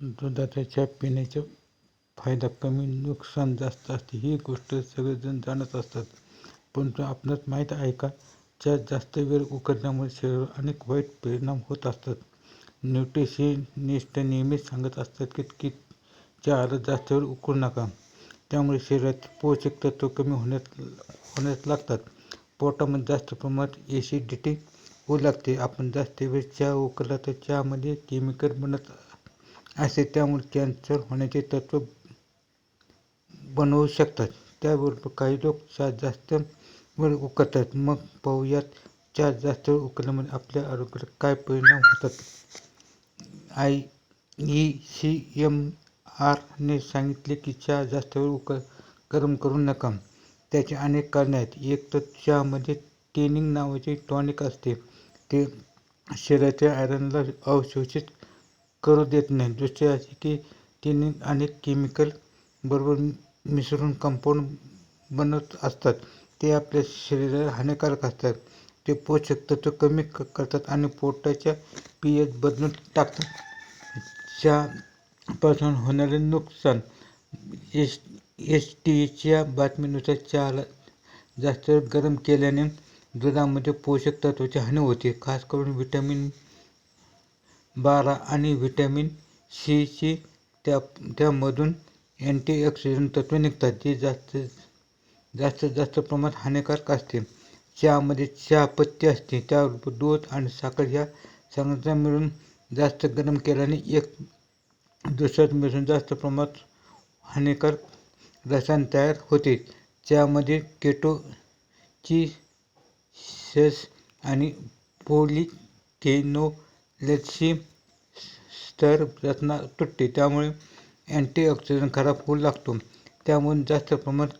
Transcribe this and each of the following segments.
दुधाचा चहा पिण्याचा फायदा कमी नुकसान जास्त असते. ही गोष्ट सगळेजण जाणत असतात. परंतु आपणास माहीत आहे का? चहा जास्त वेळ उकळल्यामुळे शरीरावर अनेक वाईट परिणाम होत असतात. न्यूट्रिशनिस्ट नेहमीच सांगत असतात की की चहाला जास्त वेळ उकळू नका. त्यामुळे शरीरात पोषक तत्व कमी होण्यात होण्यास लागतात. पोटामध्ये जास्त प्रमाणात ॲसिडिटी होऊ लागते. आपण जास्त वेळ चहा उकळला तर चहामध्ये केमिकल बनत असते त्यामुळे कॅन्सर होण्याचे तत्व बनवू शकतात. त्याबरोबर काही लोक चहा जास्त वेळ उकळतात. मग पाहूयात चहा जास्त वेळ उकळल्यामुळे आपल्या आरोग्यावर काय परिणाम होतात? आय ई सी एम आरने सांगितले की चहा जास्त वेळ उकळ गरम करू नका. त्याचे अनेक कारणे आहेत. एक तर चहामध्ये टेनिंग नावाचे टॉनिक असते. ते शरीराच्या आयरनला अवशोषित करू देत नाही. दुसरे असे की तिने अनेक केमिकल बरोबर मिसळून कंपाऊंड बनत असतात. ते आपल्या शरीराला हानिकारक असतात. ते पोषक तत्व कमी करतात आणि पोटाच्या पी एच बदलून टाकतात. चहापासून होणारे नुकसान. एस एस टीच्या बातमीनुसार चहाला जास्त गरम केल्याने दुधामध्ये पोषक तत्वाची हानी होते. खास करून व्हिटॅमिन बारा आणि व्हिटॅमिन सीची त्या त्यामधून अँटीऑक्सिडंट तत्वे निघतात जी जास्त जास्त जास्त प्रमाणात हानिकारक असते. चहामध्ये चहापत्ती असते त्याबरोबर दूध आणि साखर ह्या सगळ्यांचा मिळून जास्त गरम केल्याने एक दुसऱ्यात मिळून जास्त प्रमाणात हानिकारक रसायन तयार होते. चहामध्ये केटोची सेस आणि पॉलिफेनोलची स्तर रचना तुटते. त्यामुळे अँटीऑक्सिडंट खराब होऊ लागतो. त्यामुळे जास्त प्रमाणात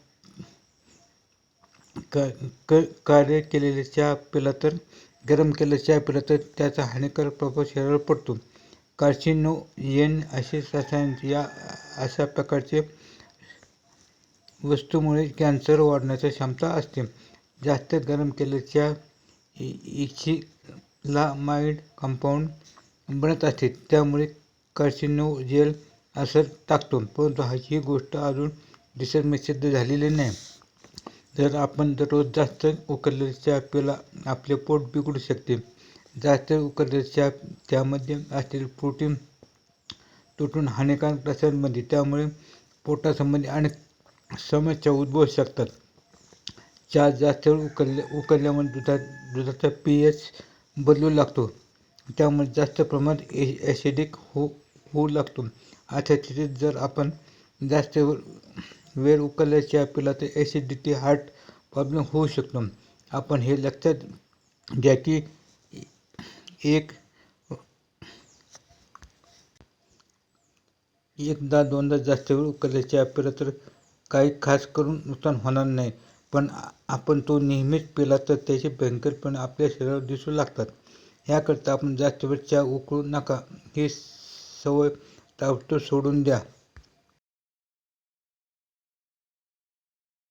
का क कार्य केलेले चहा पिला तर गरम केलेला चहा पिला तर त्याचा हानिकारक प्रभाव शरीरावर पडतो. कार्सिनोजेन असे रसायन या अशा प्रकारचे वस्तूमुळे कॅन्सर वाढण्याची क्षमता असते. जास्त गरम केलेला चहा इथिलामाइड कंपाऊंड बनत असते. त्यामुळे कार्सिनोजेल असर टाकतो. परंतु ही गोष्ट अजून रिसर्चमध्ये सिद्ध झालेली नाही. जर आपण दररोज जास्त उकळलेला चहा पिला आपले पोट बिघडू शकते. जास्त उकळलेला चहा त्यामध्ये असलेले प्रोटीन तुटून हानिकारक रसायन बनते त्यामुळे पोटासंबंधी अनेक समस्या उद्भवू शकतात. चहा जास्त वेळ उकळल्या उकळल्यामुळे दुधा दुधाचा पी एच बदलू लागतो. त्यामुळे जास्त प्रमाणात ए ॲसिडिक हो होऊ लागतो. अशा स्थितीत जर आपण जास्त वेळ उकळलेला चहा पिला तर ॲसिडिटी हार्ट प्रॉब्लेम होऊ शकतो. आपण हे लक्षात घ्या की एक एकदा दोनदा जास्त वेळ उकळलेला चहा पिला तर काही खास करून नुकसान होणार नाही. पण आपण तो नेहमीच पिला तर त्याचे भयंकर आपल्या शरीरावर दिसू लागतात. ह्याकरता आपण जास्त वेळ चहा उकळू नका. ही सवय ताबडतोब सोडून द्या.